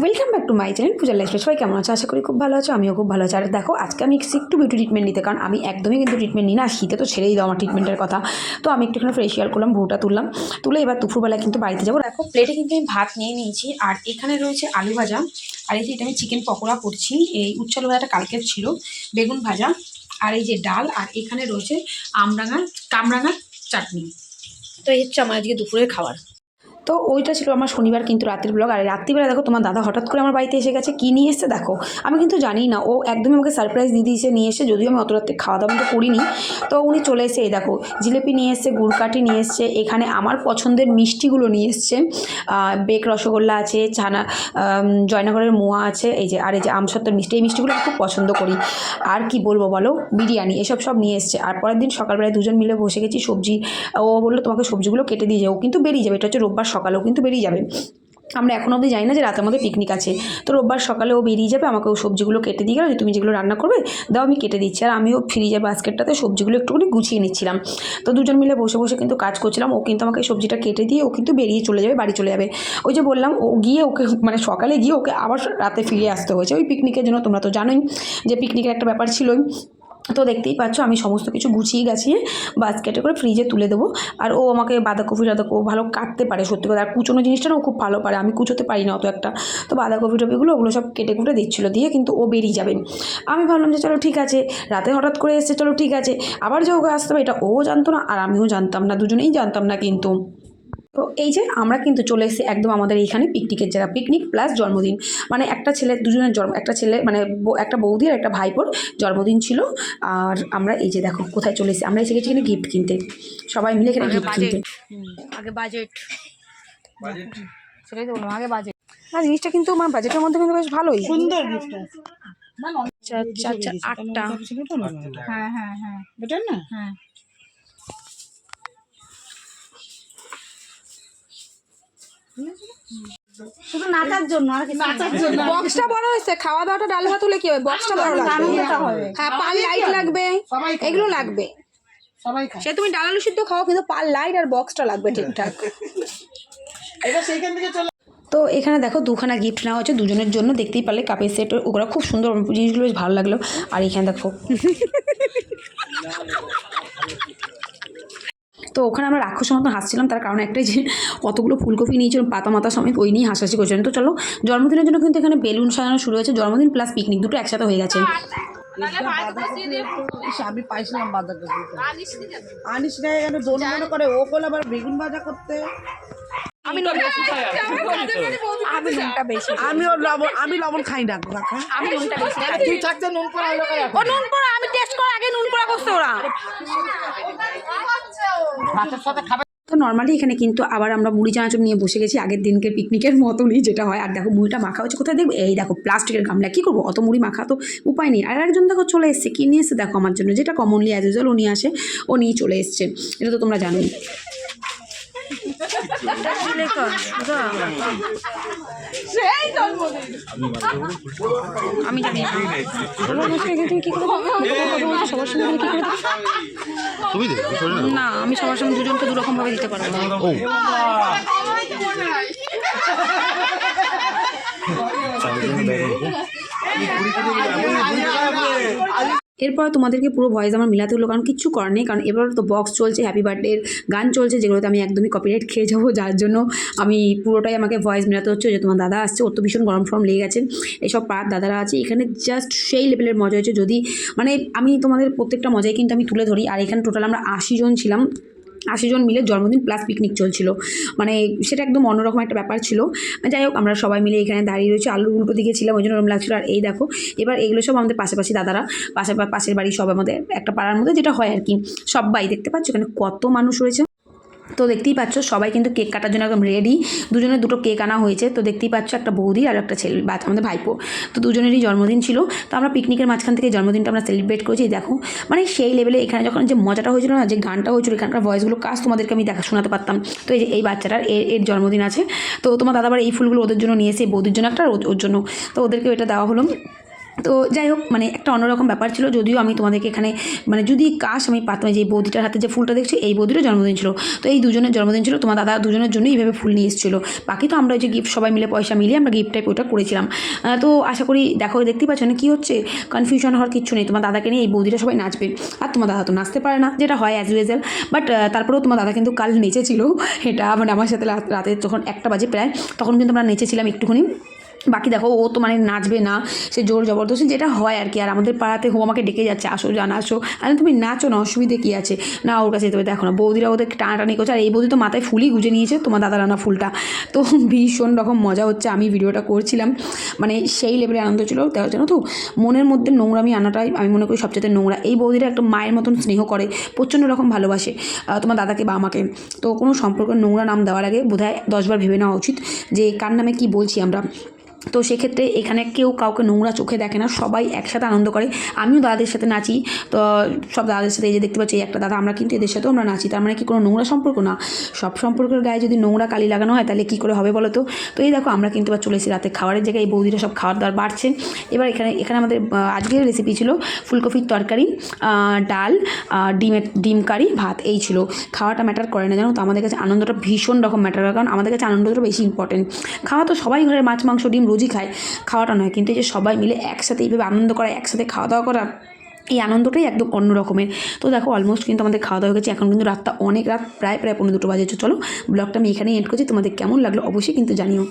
Welcome back to my channel পূজার life সবাই কেমন আছে? আশা করি খুব ভালো আছো, আমিও খুব ভালো আছি। আর দেখো, আজকে আমি একটু বিউটি ট্রিটমেন্ট নিতে, কারণ আমি একদমই কিন্তু ট্রিটমেন্ট নিই না। শীতে তো ছেড়েই দাও আমার ট্রিটমেন্টের কথা। তো আমি একটুখানি ফেসিয়াল করলাম ভুটা তুললাম। তুলে এবার দুপুরবেলায় কিন্তু বাড়িতে যাব। দেখো প্লেটে কিন্তু আমি ভাত নিয়ে নিয়েছি। আর এখানে রয়েছে আলু ভাজা। আর এই যে এটা আমি চিকেন পকোড়া করছি। এই উচ্ছালু ভাজাটা কালকের ছিল, বেগুন ভাজা। আর এই যে ডাল, আর এখানে রয়েছে আমরাঙা কামরাঙার চাটনি। তো এই হচ্ছে আমার আজকে দুপুরের খাবার। তো ওইটা ছিল আমার শনিবার কিন্তু রাতের ব্লগ আর রাত্রিবেলা দেখো তোমার দাদা হঠাৎ করে আমার বাড়িতে এসে গেছে, কী নিয়ে এসছে দেখো? আমি কিন্তু জানি না, ও একদমই আমাকে সারপ্রাইজ দিয়ে দিয়েছে নিয়ে এসে, যদিও আমি অত রাত্রে খাওয়া দাওয়া তো করিনি। তো উনি চলে এসে এই দেখো, জিলেপি নিয়ে এসছে গুড়কাঠি নিয়ে এসছে, এখানে আমার পছন্দের মিষ্টিগুলো নিয়ে এসছে। বেক রসগোল্লা আছে, ছানা জয়নগরের মোয়া আছে, এই যে, আর এই যে আমসত্ত্বর মিষ্টি, এই মিষ্টিগুলো খুব পছন্দ করি। আর কি বলব বলো? বিরিয়ানি, এসব সব নিয়ে এসছে। আর পরের দিন সকালবেলায় দুজন মিলে বসে গেছি সবজি, ও বলল তোমাকে সবজিগুলো কেটে দিয়ে যাও কিন্তু বেরিয়ে যাবে, এটা হচ্ছে রোববার সকালেও কিন্তু বেরিয়ে যাবে। আমরা এখন অবধি জানি না যে রাতের মধ্যে পিকনিক আছে। তো রোববার সকালে ও বেরিয়ে যাবে, আমাকে ও সবজিগুলো কেটে দিয়ে গেলো, যে তুমি যেগুলো রান্না করবে, দাও আমি কেটে দিচ্ছি। আর আমিও ফ্রিজের বাস্কেটটাতে সবজিগুলো একটুখানি গুছিয়ে নিচ্ছিলাম। তো দুজন মিলে বসে বসে কিন্তু কাজ করছিলাম। ও কিন্তু আমাকে সবজিটা কেটে দিয়ে ও কিন্তু বেরিয়ে চলে যাবে, বাড়ি চলে যাবে। ওই যে বললাম, ও গিয়ে ওকে মানে সকালে গিয়ে ওকে আবার রাতে ফিরে আসতে হয়েছে। ওই পিকনিকের জন্য তোমরা তো জানোই যে পিকনিকের একটা ব্যাপার ছিলই। তো দেখতেই পাচ্ছ, আমি সমস্ত কিছু গুছিয়ে গাছিয়ে বাস্কেটে করে ফ্রিজে তুলে দেবো। আর ও আমাকে বাঁধাকপি ও ভালো কাটতে পারে, সত্যি কথা। আর কুচোনো জিনিসটা না ও খুব ভালো পারে, আমি কুচোতে পারি না অত একটা। তো বাঁধাকপি টপিগুলো ওগুলো সব কেটে কুটে দিচ্ছিল, দিয়ে কিন্তু ও বেরিয়ে যাবে। আমি ভাবলাম যে চলো ঠিক আছে, রাতে হঠাৎ করে এসছে, চলো ঠিক আছে। আবার যে ওকে আসতে হবে, এটা ও জানতো না, আর আমিও জানতাম না, দুজনেই জানতাম না কিন্তু। তো এই যে আমরা কিন্তু চলে এসেছি একদম আমাদের এইখানে পিকনিকের জায়গা। পিকনিক প্লাস জন্মদিন। মানে একটা ছেলে দুজনের জন্ম একটা ছেলে মানে একটা বৌদি আর একটা ভাইপোর জন্মদিন ছিল। আর আমরা এই যে দেখো কোথায় চলে এসেছি। আমরা এসে গেছি এখানে গিফট কিনতে। সবাই মিলে এখানে গিফট কিনতে। আগে বাজেট সেটাই তো বললাম আগে বাজেট না জিনিসটা কিন্তু আমার বাজেটের মধ্যে কিন্তু বেশ ভালোই। সুন্দর গিফট আচ্ছা আচ্ছা আচ্ছা আটটা। হ্যাঁ হ্যাঁ হ্যাঁ। বেটার না? হ্যাঁ। শুধু নাচার জন্য আর কিছু নাচার জন্য। বক্সটা বড় হয়েছে খাওয়া দাওয়াটা ডাল ভাত হলে কি হবে? বক্সটা বড় লাগবে। হ্যাঁ পাল লাইট লাগবে। এগুলো লাগবে। সে তুমি ডাল আলু সিদ্ধ খাও কিন্তু পাল লাইট আর বক্সটা লাগবে ঠিকঠাক। এবার সেইখান থেকে চলে। তো এখানে দেখো দুখানা গিফট নেওয়া হচ্ছে দুজনের জন্য। দেখতেই পারলে কাপের সেট ওগুলো খুব সুন্দর জিনিসগুলো বেশ ভালো লাগল। আর এখানে দেখো। তো ওখানে আমরা রাক্ষসের মতো হাসছিলাম তার কারণ একটাই যে কতগুলো ফুলকপি নিয়েছিলাম পাতা মাতা সমেত ওই নিয়ে হাসাহাসি করছিলেন তো চলো জন্মদিনের জন্য কিন্তু এখানে বেলুন সাজানো শুরু হয়েছে জন্মদিন প্লাস পিকনিক দুটো একসাথে হয়ে গেছে। আমি পাইছিলাম বাঁধাকপি আনিস না মনে করে ও করলে আবার বেগুন ভাজা করতে। আমি নুনটা আমি নুনটা বেশি আমি ওর লবণ আমি লবণ খাই না কাকা আমি নুনটা বেশি তুই থাকতে নুন পড়া হলো ও নুন পোড়া আমি টেস্ট করে আগে নুন পোড়া করছে ওরা। ভাতের সাথে খাবে? তো নর্মালি এখানে কিন্তু আবার আমরা মুড়ি চানাচুর নিয়ে বসে গেছি আগের দিনকে পিকনিকের মতনই যেটা হয়। আর দেখো মুড়িটা মাখা হচ্ছে কোথায় দেখব? এই দেখো প্লাস্টিকের গামলা। কী করব? অত মুড়ি মাখা তো উপায় নেই। আর একজন দেখো চলে এসছে কি নিয়ে এসছে দেখো আমার জন্য? যেটা কমনলি অ্যাজ ইউজুয়াল উনি আসে ও নিয়ে চলে এসছে। এটা তো তোমরা জানোই। আমি জানি তুমি? আমি না আমি সবার সঙ্গে দুজনকে দুরকমভাবে দিতে পারব না এরপর তোমাদেরকে পুরো ভয়েস আমার মিলাতে হলো, কারণ কিচ্ছু করার নেই। কারণ এবার তো বক্স চলছে হ্যাপি বার্থডের গান চলছে, যেগুলোতে আমি একদমই কপিরাইট খেয়ে যাব, যার জন্য আমি পুরোটাই আমাকে ভয়েস মিলাতে হচ্ছে। যে তোমার দাদা আসছে, ওর তো ভীষণ গরম ফরম লেগে গেছে। এইসব পার দাদারা আছে, এখানে জাস্ট সেই লেভেলের মজা হয়েছে। যদি মানে আমি তোমাদের প্রত্যেকটা মজাই কিন্তু আমি তুলে ধরি। আর এখানে টোটাল আমরা আশি জন ছিলাম। আশি জন মিলে জন্মদিন প্লাস পিকনিক চলছিল। মানে সেটা একদম অন্যরকম একটা ব্যাপার ছিল। যাই হোক, আমরা সবাই মিলে এখানে দাঁড়িয়ে রয়েছে। আলুর উল্টো দিকে ছিলাম, ওই জন্য ওরম লাগছিল। আর এই দেখো, এবার এগুলো সব আমাদের পাশাপাশি দাদারা পাশে পাশের বাড়ি সব আমাদের একটা পাড়ার মধ্যে যেটা হয় আর কি। সব বাই দেখতে পাচ্ছ এখানে কত মানুষ রয়েছে। তো দেখতেই পাচ্ছ, সবাই কিন্তু কেক কাটার জন্য একদম রেডি দুজনের দুটো কেক আনা হয়েছে, তো দেখতেই পাচ্ছ একটা বৌদি আর একটা ছেলে বাচ্চা আমাদের ভাইপো। তো দুজনেরই জন্মদিন ছিল। তো আমরা পিকনিকের মাঝখান থেকে জন্মদিনটা আমরা সেলিব্রেট করেছি দেখো। মানে সেই লেভেলে এখানে যখন যে মজাটা হয়েছিল না, যে গানটা হয়েছিল, এখানকার ভয়েসগুলো কাজ তোমাদেরকে আমি দেখা, শোনাতে পারতাম। তো এই যে এই বাচ্চাটার, এর এর জন্মদিন আছে। তো তোমার দাদাবার এই ফুলগুলো ওদের জন্য নিয়ে এসে, বৌদির জন্য একটা ওর জন্য। তো ওদেরকে এটা দেওয়া হলো। তো যাই হোক মানে একটা অন্যরকম ব্যাপার ছিল, যদিও আমি তোমাদেরকে এখানে মানে যদি কাশ আমি পাতাম যে বৌদিটার হাতে যে ফুলটা দেখছি, এই বৌদিরও জন্মদিন ছিল। তো এই দুজনের জন্মদিন ছিল, তোমার দাদা দুজনের জন্য এইভাবে ফুল নিয়ে এসেছিল। বাকি তো আমরা ওই যে গিফট সবাই মিলে পয়সা মিলিয়ে আমরা গিফট টাইপ ওটা করেছিলাম। তো আশা করি দেখো, দেখতেই পাচ্ছ না কী হচ্ছে? কনফিউশন হওয়ার কিচ্ছু নেই। তোমার দাদাকে নিয়ে এই বৌদিটা সবাই নাচবে। আর তোমার দাদা তো নাচতে পারে না, যেটা হয় অ্যাজ ইউজুয়াল বাট তারপরেও তোমার দাদা কিন্তু কাল নেচেছিল। এটা মানে আমার সাথে রাতে যখন একটা বাজে প্রায়, তখন কিন্তু আমরা নেচেছিলাম একটুখানি। বাকি দেখো, ও তো মানে নাচবে না, সে জোর জবরদস্তি যেটা হয় আর কি, আর আমাদের পাড়াতে হো আমাকে ডেকে যাচ্ছে, আসো, জানা, আসো। আরে তুমি নাচো না, অসুবিধে কী আছে? না, ওর কাছে হবে, দেখো না, বৌদিরা ওদের টানাটানি করছে, আর এই বৌদি তো মাথায় ফুলই গুজে নিয়েছে, তোমার দাদা রান্না ফুলটা। তো ভীষণ রকম মজা হচ্ছে, আমি ভিডিওটা করছিলাম মানে সেই লেভেলে আনন্দ ছিল তাই জানো তো? মনের মধ্যে নোংরামি আনাটাই আমি মনে করি সবচেয়ে নোংরা। এই বৌদিরা একটু মায়ের মতন স্নেহ করে, প্রচণ্ড রকম ভালোবাসে তোমার দাদাকে বা আমাকে। তো কোনো সম্পর্কের নোংরা নাম দেওয়ার আগে বোধহয় দশবার ভেবে নেওয়া উচিত যে কার নামে কি বলছি আমরা। তো সেক্ষেত্রে এখানে কেউ কাউকে নোংরা চোখে দেখে না, সবাই একসাথে আনন্দ করে। আমিও দাদাদের সাথে নাচি। তো সব দাদাদের সাথে এই যে দেখতে পাচ্ছি এই একটা দাদা, আমরা কিন্তু এদের সাথেও আমরা নাচি। তার মানে কি, কোনো নোংরা সম্পর্ক না। সব সম্পর্কের গায়ে যদি নোংরা কালি লাগানো হয়, তাহলে কী করে হবে বলো তো? তো এই দেখো, আমরা কিন্তু এবার চলে এসেছি রাতে খাবারের জায়গায়। এই বৌদিরা সব খাওয়ার দাবার বাড়ছে। এবার এখানে এখানে আমাদের আজকের রেসিপি ছিল ফুলকপির তরকারি ডাল ডিমের, ডিম কারি, ভাত, এই ছিল। খাওয়াটা ম্যাটার করে না, জানো তো? আমাদের কাছে আনন্দটা ভীষণ রকম ম্যাটার করে। কারণ আমাদের কাছে আনন্দটা বেশি ইম্পর্টেন্ট খাওয়া তো সবাই ঘরের মাছ, মাংস, ডিম রোজই খায়, খাওয়াটা নয়। কিন্তু এই যে সবাই মিলে একসাথে এইভাবে আনন্দ করা, একসাথে খাওয়া দাওয়া করা, এই আনন্দটাই একদম অন্য রকমের। তো দেখো অলমোস্ট কিন্তু আমাদের খাওয়া দাওয়া গেছে। এখন কিন্তু রাতটা অনেক রাত, প্রায় প্রায় পনেরো দুটো বাজে চলো ব্লগটা আমি এখানেই এড করছি। তোমাদের কেমন লাগল অবশ্যই কিন্তু জানিও।